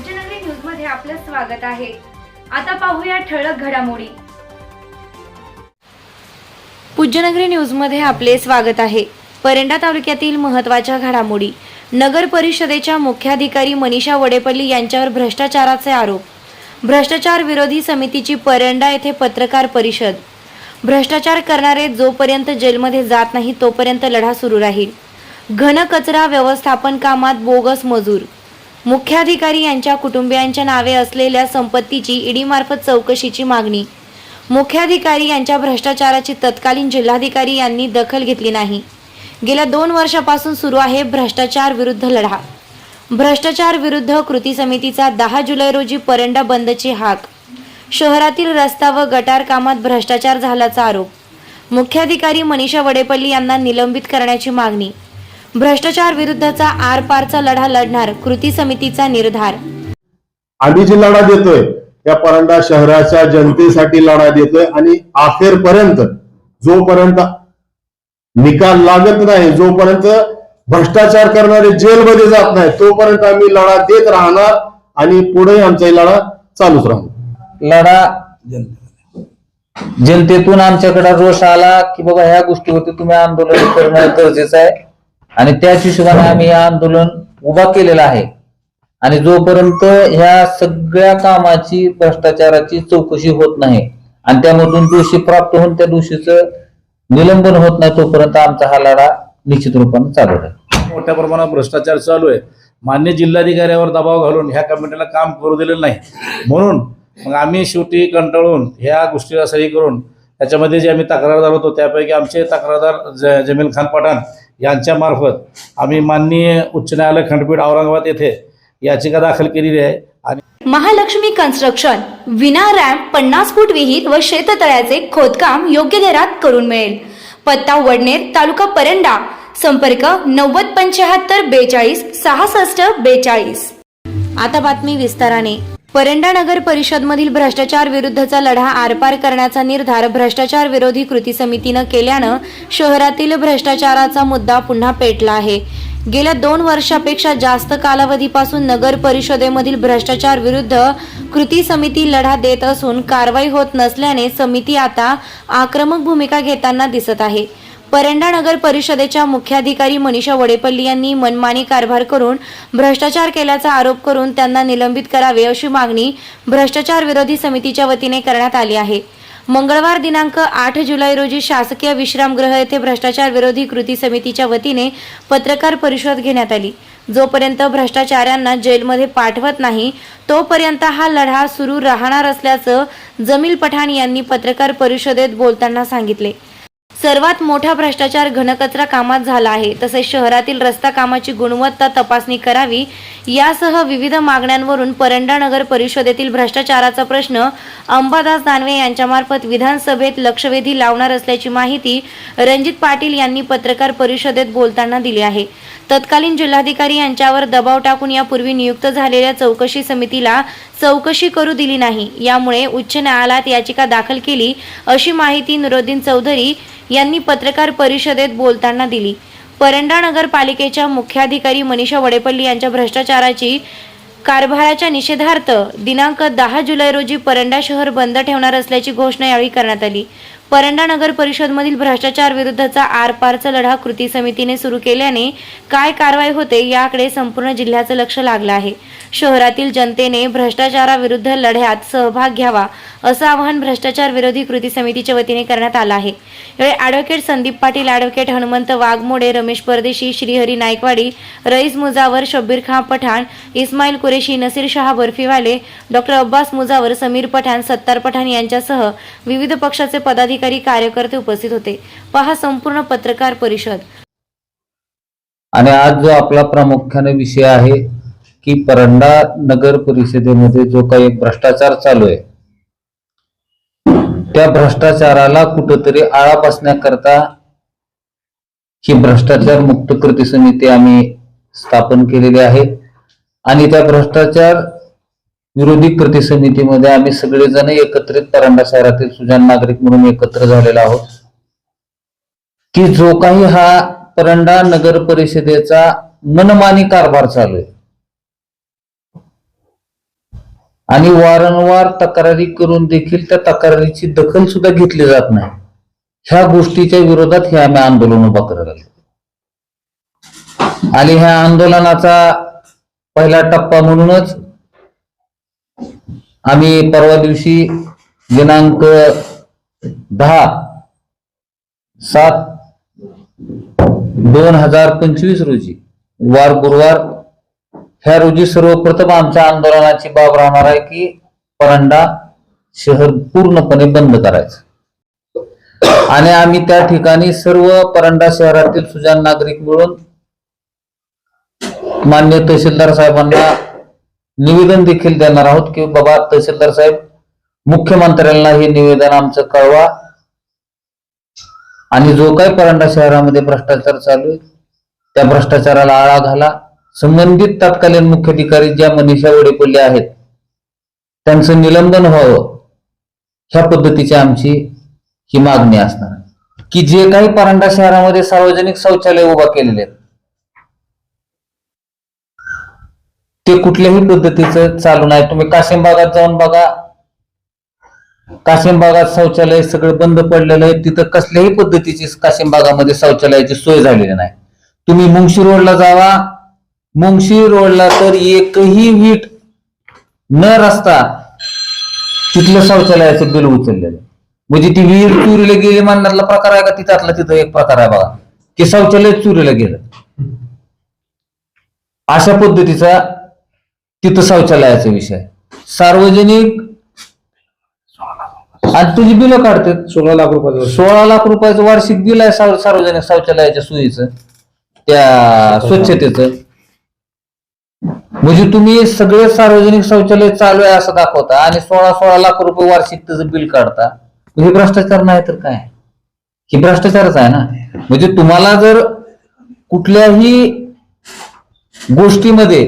पूज्यनगरी न्यूजमध्ये आपलं स्वागत आहे. आता पाहूया ठळक घडामोडी. पूज्यनगरी न्यूजमध्ये आपले स्वागत आहे. परंडा तालुक्यातील महत्त्वाच्या घडामोडी. नगर परिषदेच्या मुख्याधिकारी मनीषा वडेपल्ली यांच्यावर भ्रष्टाचाराचे आरोप. भ्रष्टाचार विरोधी समितीची परंडा येथे पत्रकार परिषद. भ्रष्टाचार करणारे जोपर्यंत जेलमध्ये जात नाही तोपर्यंत लढा सुरू राहील. घन कचरा व्यवस्थापन कामात बोगस मजूर. मुख्याधिकारी यांच्या कुटुंबियांच्या नावे असलेल्या संपत्तीची ईडीमार्फत चौकशीची मागणी. मुख्याधिकारी यांच्या भ्रष्टाचाराची तत्कालीन जिल्हाधिकारी यांनी दखल घेतली नाही. गेल्या दोन वर्षापासून सुरू आहे भ्रष्टाचार विरुद्ध लढा. भ्रष्टाचार विरुद्ध कृती समितीचा दहा जुलै रोजी परंडा बंदची हाक. शहरातील रस्ता व गटार कामात भ्रष्टाचार झाल्याचा आरोप. मुख्याधिकारी मनीषा वडेपल्ली यांना निलंबित करण्याची मागणी. भ्रष्टाचार विरुद्धचा आरपारचा लढा लढणार कृती समितीचा निर्धार. आम्ही जी लढा देतोय या परंडा शहराच्या जनतेसाठी लढा देतोय आणि अखेरपर्यंत जोपर्यंत निकाल लागत नाही जोपर्यंत भ्रष्टाचार करणारे जेलमध्ये जात नाही तोपर्यंत आम्ही लढा देत राहणार आणि पुढे आमचा लढा चालूच राहणार लढा जनतेतून आमच्याकडे रोष आला की बाबा ह्या गोष्टीवरती तुम्ही आंदोलन करणं गरजेचं आहे. आणि त्याच हिशोबाने आम्ही हे आंदोलन उभा केलेलं आहे. आणि जोपर्यंत ह्या सगळ्या कामाची भ्रष्टाचाराची चौकशी होत नाही आणि त्यामधून दोषी प्राप्त होऊन त्या दोषीचं निलंबन होत नाही तोपर्यंत आमचा हा लढा निश्चित रूपाने चालू आहे मोठ्या प्रमाणात भ्रष्टाचार चालू आहे. मान्य जिल्हाधिकाऱ्यावर दबाव घालून ह्या कमिटीला काम करू दिलेलं नाही. म्हणून मग आम्ही शेवटी कंटाळून ह्या गोष्टीला सही करून त्याच्यामध्ये जे आम्ही तक्रारदार होतो त्यापैकी आमचे तक्रारदार ज जमील खान पठाण यांच्यामार्फत आम्ही माननीय उच्च न्यायालय खंडपीठ औरंगाबाद येथे याचिका दाखल केलेली आहे. आणि महालक्ष्मी कन्स्ट्रक्शन विना रॅम्प पन्नास फूट विहीर व शेततळ्याचे खोदकाम योग्य दरात करून मिळेल. पत्ता वडनेर तालुका परंडा. संपर्क नव्वद पंच्याहत्तर बेचाळीस सहासष्ट बेचाळीस. आता बातमी विस्ताराने. परंडा नगर परिषदमधील भ्रष्टाचार विरुद्धचा लढा आरपार करण्याचा निर्धार भ्रष्टाचार विरोधी कृती समितीनं केल्यानं शहरातील भ्रष्टाचाराचा मुद्दा पुन्हा पेटला आहे. गेल्या दोन वर्षापेक्षा जास्त कालावधीपासून नगर परिषदेमधील भ्रष्टाचार विरुद्ध कृती समिती लढा देत असून कारवाई होत नसल्याने समिती आता आक्रमक भूमिका घेताना दिसत आहे. परंडा नगर परिषदेच्या मुख्याधिकारी मनीषा वडेपल्ली यांनी मनमानी कारभार करून भ्रष्टाचार केल्याचा आरोप करून त्यांना निलंबित करावे अशी मागणी भ्रष्टाचार विरोधी समितीच्या वतीने करण्यात आली आहे. मंगळवार दिनांक आठ जुलै रोजी शासकीय विश्रामगृह येथे भ्रष्टाचार विरोधी कृती समितीच्या वतीने पत्रकार परिषद घेण्यात आली. जोपर्यंत भ्रष्टाचाऱ्यांना जेलमध्ये पाठवत नाही तोपर्यंत हा लढा सुरू राहणार असल्याचं जमील पठाण यांनी पत्रकार परिषदेत बोलताना सांगितले. सर्वात मोठा भ्रष्टाचार घनकचरा कामात झाला आहे. तसेच शहरातील रस्ता कामाची गुणवत्ता तपासणी करावी यासह विविध मागण्यांवरून परंडा नगर परिषदेतील भ्रष्टाचाराचा प्रश्न अंबादास दानवे यांच्यामार्फत विधानसभेत लक्षवेधी लावणार असल्याची माहिती रणजित पाटील यांनी पत्रकार परिषदेत बोलताना दिली आहे. तत्कालीन जिल्हाधिकारी यांच्यावर दबाव टाकून यापूर्वी नियुक्त झालेल्या चौकशी समितीला चौकशी करू दिली नाही. यामुळे उच्च न्यायालयात याचिका दाखल केली अशी माहिती नुरुद्दीन चौधरी यांनी पत्रकार परिषदेत बोलताना दिली. परंडा नगरपालिकेच्या मुख्याधिकारी मनीषा वडेपल्ली यांच्या भ्रष्टाचाराची कारभाराच्या निषेधार्थ दिनांक दहा जुलै रोजी परंडा शहर बंद ठेवणार असल्याची घोषणा यावेळी करण्यात आली. परंडा नगर परिषदमधील भ्रष्टाचार विरुद्धचा आरपारचा लढा कृती समितीने सुरू केल्याने काय कारवाई होते याकडे संपूर्ण जिल्ह्याचं लक्ष लागलं आहे. शहरातील जनतेने भ्रष्टाचाराविरुद्ध लढ्यात सहभाग घ्यावा असं आवाहन भ्रष्टाचार विरोधी कृती समितीच्या वतीने करण्यात आलं आहे. यावेळी advocate Sandeep Patil advocate Hanumant Waghmode Ramesh Pardeshi Shrihari Naikwadi Rais Mujawar Shabbir Khan Pathan Ismail Kureshi Nasir Shah Barfiwale doctor Abbas Mujawar Sameer Pathan Sattar Pathan यांच्यासह विविध पक्षाचे पदाधिकारी कार्यकर्ते उपस्थित होते. पहा संपूर्ण पत्रकार परिषद. आणि आज जो आपला प्रामुख्याने विषय आहे की परंडा नगर परिषदेमध्ये जो काही भ्रष्टाचार चालू आहे त्या भ्रष्टाचाराला कुठंतरी आळा बसण्याकरता ही भ्रष्टाचार मुक्त कृती समिती आम्ही स्थापन केलेली आहे. आणि त्या भ्रष्टाचार विरोधी कृती समितीमध्ये आम्ही सगळेजण एकत्रित परांडा शहरातील सुजान नागरिक म्हणून एकत्र झालेलो आहोत. की जो काही हा परंडा नगर परिषदेचा मनमानी कारभार चालू आहे. आणि वारंवार तक्रारी करून देखील त्या तक्रारीची दखल सुद्धा घेतली जात नाही. ह्या गोष्टीच्या विरोधात हे आम्ही आंदोलन उभा करायला आणि ह्या आंदोलनाचा पहिला टप्पा म्हणूनच आम्ही परवा दिवशी दिनांक दहा सात दोन हजार पंचवीस रोजी वार गुरुवार ह्या रोजी सर्वप्रथम आमच्या आंदोलनाची बाब राहणार आहे की परांडा शहर पूर्णपणे बंद करायचं. आणि आम्ही त्या ठिकाणी सर्व परांडा शहरातील सुजान नागरिक मिळून मान्य तहसीलदार साहेबांना निवेदन देखील देणार आहोत की बाबा तहसीलदार साहेब मुख्यमंत्र्यांना हे निवेदन आमचं कळवा. आणि जो काही परांडा शहरामध्ये भ्रष्टाचार चालू आहे त्या भ्रष्टाचाराला आळा घाला. संबंधित तत्कालीन मुख्याधिकारी ज्या मनीषा वडेपल्ली आहेत त्यांचं निलंबन व्हावं. ह्या पद्धतीची आमची ही मागणी असणार की जे काही परांडा शहरामध्ये सार्वजनिक शौचालय उभा केलेले आहेत ते कुठल्याही पद्धतीचं चालू नाही. तुम्ही काशिम भागात जाऊन बघा. काशिम भागात शौचालय सगळं बंद पडलेलं आहे. तिथं कसल्याही पद्धतीची काशिम भागामध्ये शौचालयाची सोय झालेली नाही. तुम्ही मुंगशी रोडला जावा. मुंगशी रोडला तर एकही वीट न रस्ता तिथलं शौचालयाचं बिल उचललेलं म्हणजे ती विहीर चोरीला गेली मानण्यातला प्रकार आहे का? तिथातला तिथं एक प्रकार आहे बघा. की शौचालय चोरीला गेलं. अशा पद्धतीचा तिथं शौचालयाचा विषय. सार्वजनिक आणि तुझी बिलं काढतात. सोळा लाख रुपये सोळा लाख रुपयाचं वार्षिक बिल आहे सार्व- सार्वजनिक शौचालयाच्या सोयीचं त्या स्वच्छतेचं. म्हणजे तुम्ही सगळे सार्वजनिक शौचालय चालू आहे असं दाखवता आणि सोळा सोळा लाख रुपये वार्षिक त्याचं बिल काढता. हे भ्रष्टाचार नाही तर काय? हे भ्रष्टाचारच आहे ना? म्हणजे तुम्हाला जर कुठल्याही गोष्टीमध्ये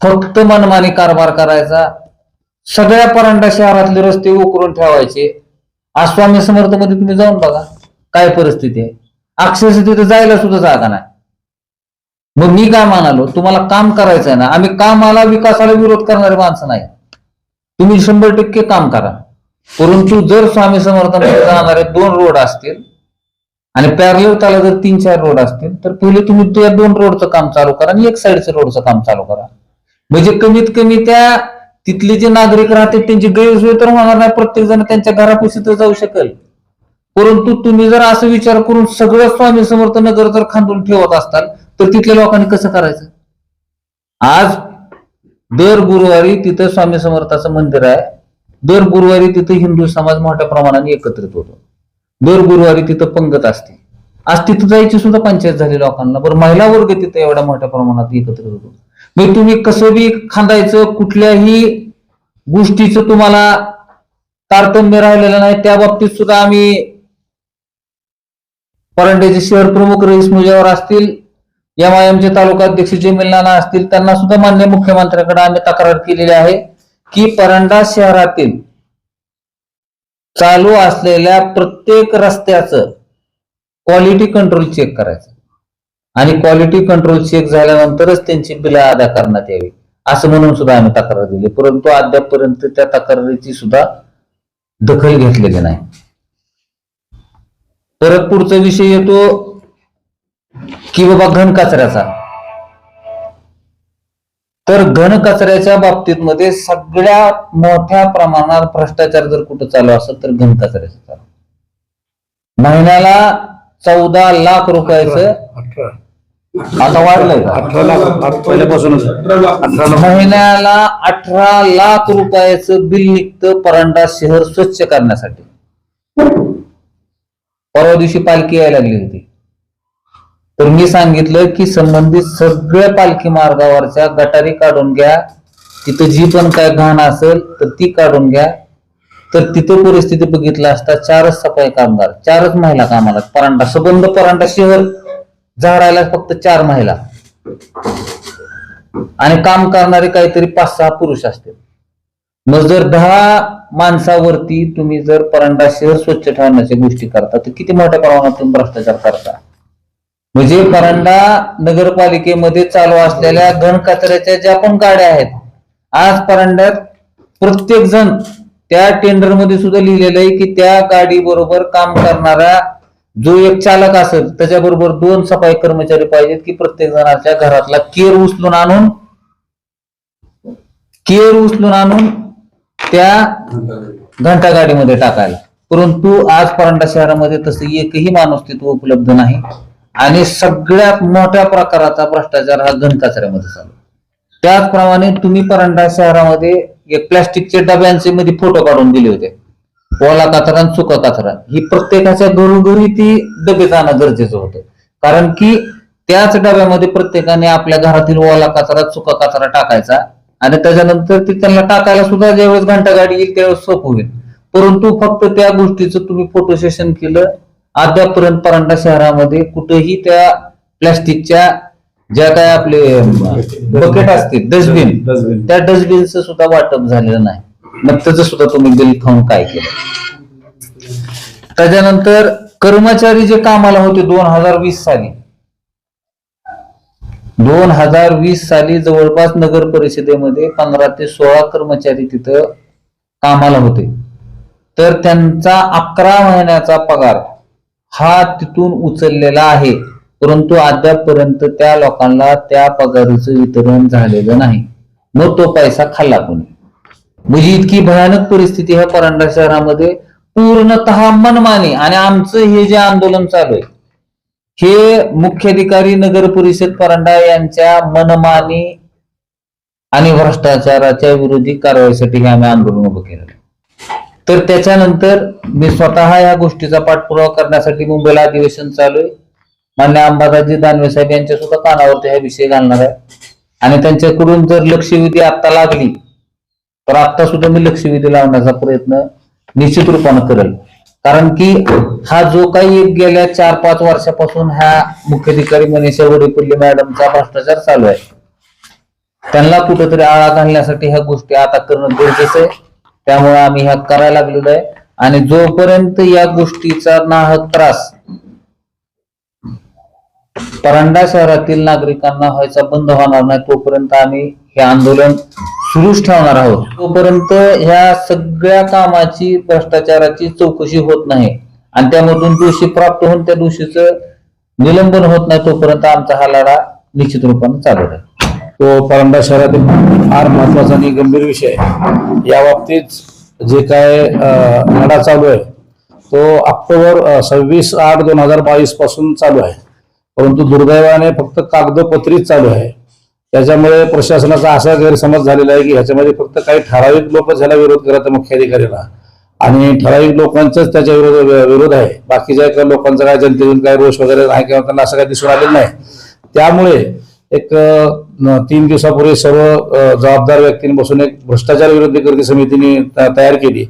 फक्त मनमानी कारभार करायचा. सगळ्या परांडा शहरातले रस्ते उकरून ठेवायचे. आज स्वामी समर्थमध्ये तुम्ही जाऊन बघा काय परिस्थिती आहे. अक्षरशः तिथे जायला सुद्धा जागा नाही. मग मी काय म्हणालो तुम्हाला काम करायचं आहे ना आम्ही कामाला विकासाला विरोध करणारे माणसं नाही. तुम्ही शंभर टक्के काम करा. परंतु जर स्वामी समर्थांमध्ये जाणारे दोन रोड असतील आणि पॅरल त्याला जर तीन चार रोड असतील तर पहिले तुम्ही त्या दोन रोडचं काम चालू करा आणि एक साईडचं रोडचं काम चालू करा. म्हणजे कमीत कमी त्या तिथले जे नागरिक राहतात त्यांची गैरसोय तर होणार नाही. प्रत्येक जण त्यांच्या घरापाशी तर जाऊ शकेल. परंतु तुम्ही जर असं विचार करून सगळं स्वामी समर्थ नगर जर खांदून ठेवत असताल तर तिथल्या लोकांनी कसं करायचं? आज दर गुरुवारी तिथं स्वामी समर्थाचं मंदिर आहे. दर गुरुवारी तिथं हिंदू समाज मोठ्या प्रमाणाने एकत्रित होतो. दर गुरुवारी तिथं पंगत असते. आज तिथं जायची सुद्धा पंचायत झाली लोकांना. बरं महिला वर्ग तिथं एवढ्या मोठ्या प्रमाणात एकत्रित होतो. मग तुम्ही कसं बी खांदायचं कुठल्याही गोष्टीचं तुम्हाला तारतम्य राहिलेलं नाही त्या बाबतीत सुद्धा आम्ही परांड्याचे शहर प्रमुख रईस मुजावर असतील एम आय एमचे तालुका अध्यक्ष जमील नाना असतील त्यांना सुद्धा मान्य मुख्यमंत्र्यांकडे आम्ही तक्रार केलेली आहे की परंडा शहरातील चालू असलेल्या प्रत्येक रस्त्याचं क्वालिटी कंट्रोल चेक करायचं. आणि क्वालिटी कंट्रोल चेक झाल्यानंतरच त्यांची बिलं अदा करण्यात यावी. असं म्हणून सुद्धा आम्ही तक्रार दिली. परंतु अद्यापपर्यंत त्या तक्रारीची सुद्धा दखल घेतलेली नाही. परत पुढचा विषय येतो की बाबा घन कचऱ्याचा. तर घन कचऱ्याच्या बाबतीत मध्ये सगळ्यात मोठ्या प्रमाणात भ्रष्टाचार जर कुठं चालू असेल तर घन कचऱ्याचा चालू. महिन्याला चौदा लाख रुपयाचं आता वाढलंय का? अठरा लाख पहिल्यापासूनच अठरा लाख. महिन्याला अठरा लाख रुपयाचं बिल निघतं परांडा शहर स्वच्छ करण्यासाठी. परवा दिवशी पालखी यायला लागली होती. तर मी सांगितलं की संबंधित सगळ्या पालखी मार्गावरच्या गटारी काढून घ्या. तिथं जी पण काय घाण असेल तर ती काढून घ्या. तर तिथं परिस्थिती बघितलं असता चारच सफाई कामगार चारच महिला कामाला परांडा सबंध परांडा शहर. झाडायला फक्त चार महिला. आणि काम करणारे काहीतरी पाच सहा पुरुष असतील. मग जर दहा माणसावरती तुम्ही जर परांडा शहर स्वच्छ ठेवण्याच्या गोष्टी करता तर किती मोठ्या प्रमाणात तुम्ही भ्रष्टाचार करता? म्हणजे परांडा नगरपालिकेमध्ये चालू असलेल्या घन कचऱ्याच्या ज्या पण गाड्या आहेत आज परांड्यात प्रत्येक जण त्या टेंडरमध्ये सुद्धा लिहिलेलं आहे की त्या गाडी बरोबर काम करणारा जो एक चालक असेल त्याच्याबरोबर दोन सफाई कर्मचारी पाहिजेत की प्रत्येक जणाच्या घरातला केर उचलून आणून केर उचलून आणून त्या घंटा गाडीमध्ये टाकायला. परंतु आज परांडा शहरामध्ये तसं एकही माणूस तिथं उपलब्ध नाही आणि सगळ्यात मोठ्या प्रकाराचा भ्रष्टाचार हा घन कचऱ्यामध्ये चालू. त्याचप्रमाणे तुम्ही परांडा शहरामध्ये एक प्लास्टिकच्या डब्यांचे मध्ये फोटो काढून दिले होते. ओला कचरा आणि सुका कचरा ही प्रत्येकाच्या घरोघरी ती डबे जाणं गरजेचं होतं. कारण की त्याच डब्यामध्ये प्रत्येकाने आपल्या घरातील ओला कचरा सुका कचरा टाकायचा आणि त्याच्यानंतर ती त्यांना टाकायला सुद्धा ज्यावेळेस घंटा गाडी येईल त्यावेळेस सोपं होईल. परंतु फक्त त्या गोष्टीचं तुम्ही फोटो सेशन केलं अद्यापर्यंत परांडा शहरामध्ये कुठेही त्या प्लास्टिकच्या ज्या काय आपले बकेट असतील डस्टबिन डस्टबिन त्या डस्टबिनचं सुद्धा वाटप झालेलं नाही. मग त्याचं सुद्धा तुम्ही बिल खाऊन काय केलं? त्याच्यानंतर कर्मचारी जे कामाला होते दोन हजार वीस साली. दोन हजार वीस साली जवळपास नगर परिषदेमध्ये पंधरा ते सोळा कर्मचारी तिथं कामाला होते. तर त्यांचा अकरा महिन्याचा पगार हा तिथून उचललेला आहे. परंतु अद्यापपर्यंत त्या लोकांना त्या पगारीचं वितरण झालेलं नाही. मग तो पैसा खाल्ला कोणी? म्हणजे इतकी भयानक परिस्थिती ह्या परांडा शहरामध्ये. पूर्णतः मनमानी. आणि आमचं हे जे आंदोलन चालू आहे हे मुख्याधिकारी नगर परिषद परांडा यांच्या मनमानी आणि भ्रष्टाचाराच्या विरोधी कारवाईसाठी हे आम्ही आंदोलन उभं केलं तर त्याच्यानंतर मी स्वतः या गोष्टीचा पाठपुरावा करण्यासाठी मुंबईला अधिवेशन चालू आहे. मान्य अंबादाजी दानवे साहेब यांच्या सुद्धा कानावरती हा विषय घालणार आहे. आणि त्यांच्याकडून जर लक्षवेधी आता लागली तर आता सुद्धा मी लक्षवेधी लावण्याचा प्रयत्न निश्चित रूपानं करेल. कारण की हा जो काही एक गेल्या चार पाच वर्षापासून ह्या मुख्याधिकारी मनीषा वडेपल्ली मॅडमचा भ्रष्टाचार चालू आहे. त्यांना कुठेतरी आळा घालण्यासाठी ह्या गोष्टी आता करणं गरजेचं आहे. त्यामुळे आम्ही ह्या करायला लागलेलो आहे. आणि जोपर्यंत या गोष्टीचा नाहक त्रास परांडा शहरातील नागरिकांना व्हायचा बंद होणार नाही तोपर्यंत आम्ही हे आंदोलन सुरूच ठेवणार आहोत. तोपर्यंत ह्या सगळ्या कामाची भ्रष्टाचाराची चौकशी होत नाही. आणि त्यामधून दोषी प्राप्त होऊन त्या दोषीचं निलंबन होत नाही तोपर्यंत आमचा हा लढा निश्चित रूपाने चालू राहील. तो परंडा शहरातील फार महत्त्वाचा आणि गंभीर विषय आहे. या बाबतीत जे काय लढा चालू आहे तो ऑक्टोबर सव्वीस आठ दोन हजार बावीसपासून चालू आहे. परंतु दुर्दैवाने फक्त कागदोपत्रीच चालू आहे. त्याच्यामुळे प्रशासनाचा असा गैरसमज झालेला आहे की ह्याच्यामध्ये फक्त काही ठराविक लोक ह्याला विरोध करत आहे मुख्याधिकाऱ्याला आणि ठराविक लोकांचाच त्याच्या विरोध विरोध आहे. बाकीच्या काही लोकांचा काय जनतेतून काय रोष वगैरे नाही किंवा त्यांना असं काही दिसून आलेलं नाही. त्यामुळे एक तीन दिवसापूर्वी सर्व जबाबदार व्यक्तींनी बसून एक भ्रष्टाचार विरोधी कृती समितीने तयार केली.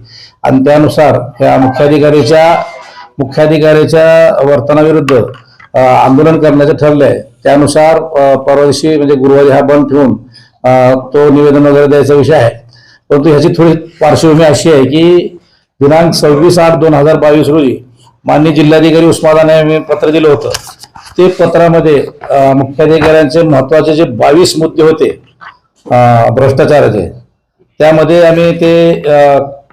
आणि त्यानुसार ह्या मुख्याधिकाऱ्याच्या मुख्याधिकाऱ्याच्या वर्तनाविरुद्ध आंदोलन करण्याचं ठरलंय. त्यानुसार परवा दिवशी म्हणजे गुरुवारी हा बंद ठेवून तो निवेदन वगैरे द्यायचा विषय आहे. परंतु ह्याची थोडी पार्श्वभूमी अशी आहे की दिनांक सव्वीस आठ दोन हजार बावीस रोजी माननीय जिल्हाधिकारी उस्मानाने मी पत्र दिलं होतं. ते पत्रामध्ये मुख्याधिकाऱ्यांचे महत्त्वाचे जे बावीस मुद्दे होते भ्रष्टाचाराचे त्यामध्ये आम्ही ते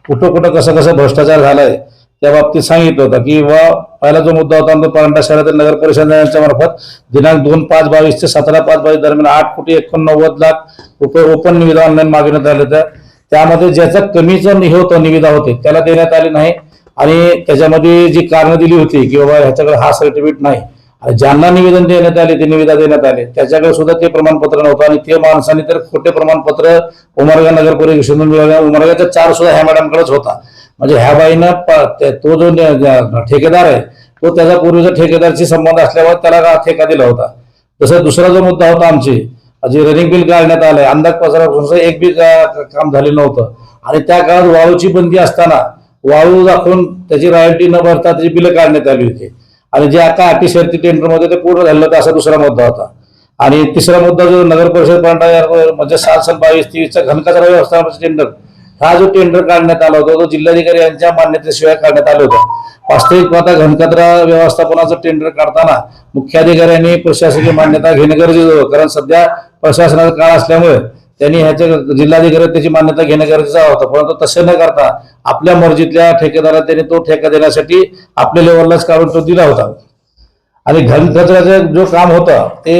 कुठं कुठं कसं कसं भ्रष्टाचार झालाय त्या बाबतीत सांगितलं होतं की व पहिला जो मुद्दा होता तो परंडा शहरातील नगर परिषद यांच्या मार्फत दिनांक दोन पाच बावीस ते सतरा पाच बावीस दरम्यान आठ कोटी एकोणनव्वद लाख रुपये ओपन निविदा ऑनलाईन मागवण्यात आले होत्या त्यामध्ये ज्याचं कमीचं हे होतं निविदा होते त्याला देण्यात आले नाही. आणि त्याच्यामध्ये जी कारणं दिली होती की बाबा ह्याच्याकडे हा सर्टिफिकेट नाही. आणि ज्यांना निवेदन देण्यात आले ते निविदा देण्यात आले. त्याच्याकडे सुद्धा ते प्रमाणपत्र नव्हतं आणि ते माणसाने तर खोटे प्रमाणपत्र उमरगा नगर परिषद उमरगाचा चार सुद्धा ह्या मॅडमकडेच होता. म्हणजे ह्या बाईनं प- तो जो न- ठेकेदार आहे तो त्याचा पूर्वीचा ठेकेदारशी संबंध असल्यावर त्याला ठेका दिला होता. तसं दुसरा जो मुद्दा होता आमचे जे रनिंग बिल काढण्यात आलंय अंदाजपत्रापासून एक बी काम झाले नव्हतं. आणि त्या काळात वाळूची बंदी असताना वाळू दाखवून त्याची रॉयल्टी न भरता त्याची बिलं काढण्यात आली होती. आणि जे आता अटी शर्ती टेंडरमध्ये ते पूर्ण झालं होतं असा दुसरा मुद्दा होता. आणि तिसरा मुद्दा जो नगर परिषद म्हणजे सात सण बावीस तेवीसचा घनकचरा व्यवस्थापनाचं टेंडर हा जो टेंडर काढण्यात आला होता तो जिल्हाधिकारी यांच्या मान्यतेशिवाय काढण्यात आलं होता. वास्तविक पाहता घनकचरा व्यवस्थापनाचं टेंडर काढताना मुख्याधिकाऱ्यांनी प्रशासकीय मान्यता घेणं गरजेचं होतं. कारण सध्या प्रशासनाचा काळ असल्यामुळे त्यांनी ह्याच्या जिल्हाधिकारी त्याची मान्यता घेणं गरजेचं होतं. परंतु तसं न करता आपल्या मर्जीतल्या ठेकेदाराला त्यांनी तो ठेका देण्यासाठी आपल्या लेवललाच काढून तो दिला होता. आणि घनकचऱ्याचं जो काम होतं ते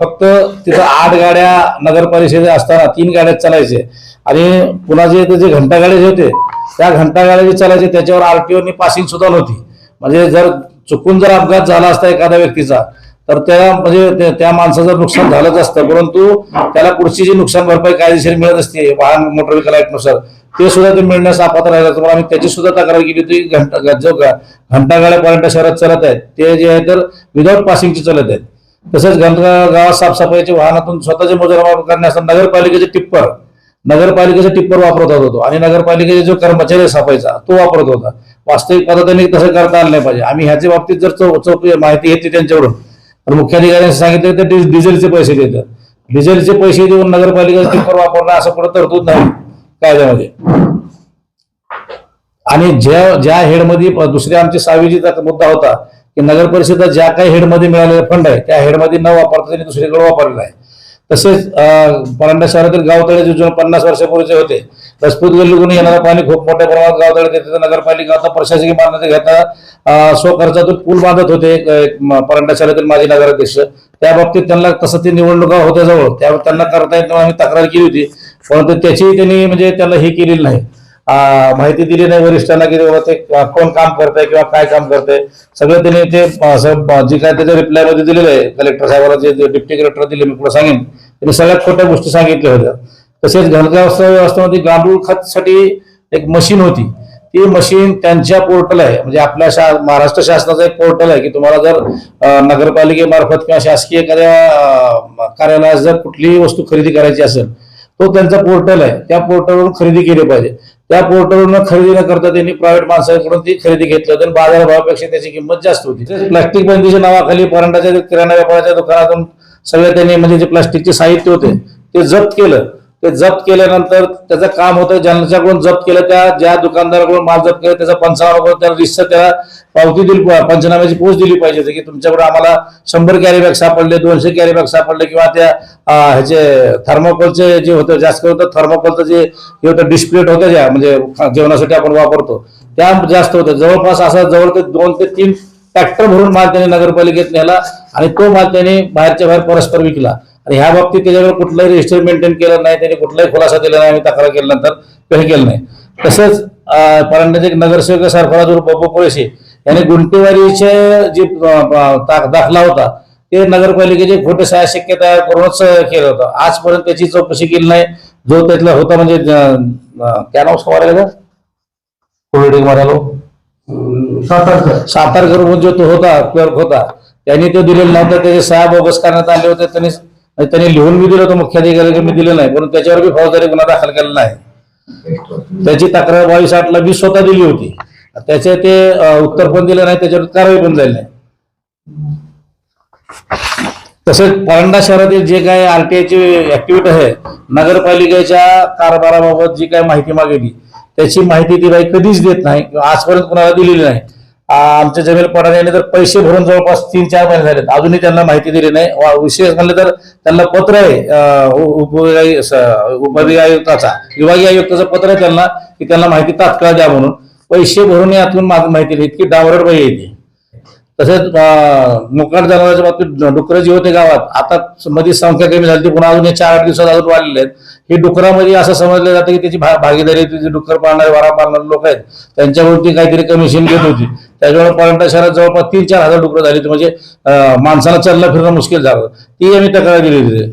फक्त तिथं आठ गाड्या नगर परिषदे असताना तीन गाड्या चालायचे. आणि पुन्हा जे जे जे होते त्या घंटागाड्या जे चालायचे त्याच्यावर आरटीओनी पासिंग सुद्धा नव्हती. म्हणजे जर चुकून जर अपघात झाला असता एखाद्या व्यक्तीचा तर त्या म्हणजे त्या- माणसाचं नुकसान झालंच असतं. परंतु त्याला पुढची जी नुकसान भरपाई कायदेशीर मिळत असते वाहन मोटर व्हेकलनुसार ते सुद्धा ते मिळण्यास अपात्र राहिलं. तुम्हाला आम्ही त्याची सुद्धा तक्रार केली होती. घंटा जो ग- घंटागाड्या पर्यंत शहरात चालत आहेत ते जे आहे तर विदाऊट पासिंगचे चालत आहेत. तसेच घंटा गावात साफसफाईचे वाहनातून स्वतःचे मोजमाप करण्यास नगरपालिकेचे टिप्पर नगरपालिकेचा टिप्पर वापरत होतो आणि नगरपालिकेचे जो कर्मचारी साफायचा सफाईचा तो वापरत होता. वास्तविक पद्धतीने तसं करता आलं नाही पाहिजे. आम्ही ह्याच्या बाबतीत जर चौ चौकशी माहिती घेतली त्यांच्याकडून तर मुख्याधिकाऱ्यांनी सांगितलं तर डिझेलचे पैसे देतात. डिझेलचे पैसे देऊन नगरपालिकेचा टिप्पर वापरणं असं कुठं तरतूद नाही. कायद्यामध्ये आणि ज्या ज्या हेडमध्ये दुसऱ्या आमची सावीजीचा मुद्दा होता की नगर परिषद ज्या काही हेडमध्ये मिळालेला फंड आहे त्या हेडमध्ये न वापरता त्यांनी दुसरीकडे वापरलेला आहे. तसेच परांडा शहरातील गावतळे जे जुने पन्नास वर्षापूर्वीचे होते रजपूत गल्लीकडून येणारं पाणी खूप मोठ्या प्रमाणात गावतळे देते. नगरपालिका आता प्रशासकीय मान्यता घेता स्वखर्चातून पूल बांधत होते परांडा शहरातील माजी नगराध्यक्ष. त्या बाबतीत त्यांना तसं ते निवडणुका होत्या जवळ त्यावर त्यांना करता येत आम्ही तक्रार केली होती. परंतु त्याची त्यांनी म्हणजे त्याला हे केलेली नाही. माहिती दिली नाही वरिष्ठांना की बाबा ते कोण काम करतंय किंवा काय काम करतंय. सगळं त्यांनी ते जे काय त्याच्या रिप्लायमध्ये दिलेलं आहे कलेक्टर साहेबाला जे डिप्टी कलेक्टर दिले मी पुढे सांगेन. त्यांनी सगळ्यात खोट्या गोष्टी सांगितल्या होत्या. तसेच घनगाव व्यवस्थेमध्ये गांडूळ खतसाठी एक मशीन होती. ती मशीन त्यांच्या पोर्टल आहे. म्हणजे आपल्या शा महाराष्ट्र शासनाचं एक पोर्टल आहे की तुम्हाला जर नगरपालिकेमार्फत किंवा शासकीय एखाद्या कार्यालयात जर कुठलीही वस्तू खरेदी करायची असेल तो त्यांचा पोर्टल आहे. त्या पोर्टलवरून खरेदी केली पाहिजे. त्या पोर्टलवरून खरेदी न करता त्यांनी प्रायव्हेट माणसाकडून ती खरेदी घेतली आणि बाजारभावापेक्षा त्याची किंमत जास्त होती. प्लास्टिक बंदीच्या नावाखाली परांडाच्या किराणा व्यापाराच्या दुकानातून सगळे त्यांनी म्हणजे जे प्लास्टिकचे साहित्य होते ते जप्त केलं. ते जप्त केल्यानंतर त्याचं काम होतं ज्यांच्याकडून जप्त केलं त्या ज्या दुकानदाराकडून माल जप्त केला त्याचा पंचनामा करून त्याला रिस्क त्याला पावती दिली पंचनाम्याची पोच दिली पाहिजे की तुमच्याकडे आम्हाला शंभर कॅरी बॅग सापडले दोनशे कॅरीबॅग सापडले किंवा त्या ह्याचे थर्मोकोलचे जे होतं जास्त होतं थर्मोकोलचं जे हे होतं डिस्प्लेट होतं ज्या म्हणजे जेवणासाठी आपण वापरतो त्या जास्त होतं जवळपास असं जवळ ते दोन ते तीन ट्रॅक्टर भरून माल त्यांनी नगरपालिकेत नेला आणि तो माल त्यांनी बाहेरच्या बाहेर परस्पर विकला. आणि ह्या बाबतीत त्याच्यावर कुठलंही रजिस्टर मेंटेन केलं नाही त्यांनी कुठलाही खुलासा दिला नाही आम्ही तक्रार केल्यानंतर काही केलं नाही. तसंच परांड्याचे एक नगरसेवक सरफराज उर्फ बब्बू कुळेशी यांनी गुंटेवारीचे जे दाखला होता ते नगरपालिकेचे खोटे सहाय्य शक्य तयार करूनच केलं होतं. आजपर्यंत त्याची चौकशी केली नाही. जो त्यातला होता म्हणजे क्या नाव सवार कोविड मारालो सातारकर. म्हणून जो तो होता क्लर्क होता. त्यांनी तो दिलेला नव्हता त्याचे सहा बोगस करण्यात आले होते त्यांनी त्यांनी लिहून मी दिलं होतं मुख्याधिकारी मी दिलं नाही म्हणून त्याच्यावर बी फौजदारी गुन्हा दाखल केलेला नाही. त्याची तक्रार बावीस आठला मी स्वतः दिली होती. त्याचे ते उत्तर पण दिलं नाही त्याच्यावर कारवाई पण झाली नाही. तसेच परंडा शहरातील जे काही आरटीआयची ऍक्टिव्हिटी आहे नगरपालिकेच्या कारभाराबाबत जी काही माहिती मागवली त्याची माहिती ती बाई कधीच देत नाही किंवा आजपर्यंत कुणाला दिलेली नाही. आमच्या आमचे जमील पठाण यांनी तर पैसे भरून जवळपास तीन चार महिने झालेत. अजूनही त्यांना माहिती दिली नाही. विशेष म्हणलं तर त्यांना पत्र आहे उपविभागीय आयुक्ताचा विभागीय आयुक्ताचं पत्र आहे त्यांना की त्यांना माहिती तात्काळ द्या म्हणून. पैसे भरून यातून माझी माहिती दिली. इतकी डावरड बाई येते तसेच अं, मुकाट जनावरांच्या बाबतीत डुकरं जी होते गावात आता मध्ये संख्या कमी झाली ती पुन्हा अजून चार आठ दिवसात अजून वाढलेले आहेत. ही डुकरामध्ये असं समजलं जातं की त्याची भा- भागीदारी होती जे डुकर पाळणारे वारा पाळणारे लोक आहेत. त्यांच्यावरती ती काहीतरी कमिशन घेत होती. त्याच्यामुळे पर्यटन शहरात जवळपास तीन चार हजार डुकरं झाली म्हणजे माणसाला चालणं फिरणं मुश्किल झालं. ती आम्ही तक्रार दिली होती.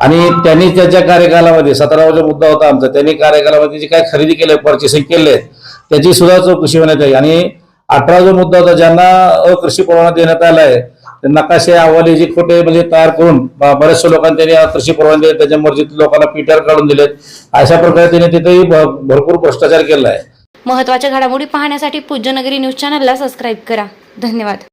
आणि त्यांनी त्याच्या कार्यकालामध्ये सतरावाचा मुद्दा होता आमचा त्यांनी कार्यकालामध्ये जे काय खरेदी केलंय परचेसिंग केले त्याची सुद्धा चौकशी होण्यात आहे आणि अठरा जो मुद्दा होता ज्यांना कृषी परवाना देण्यात आलाय नकाशे अहवाले जे खोटे म्हणजे तयार करून ब- बऱ्याचशा लोकांनी त्यांनी कृषी परवाने दिले त्याच्या मर्जीत लोकांना पीटर काढून दिलेत. अशा प्रकारे त्यांनी तिथेही भरपूर भ्रष्टाचार केला आहे महत्त्वाच्या घडामोडी पाहण्यासाठी पूज्यनगरी न्यूज चॅनलला सबस्क्राईब करा. धन्यवाद.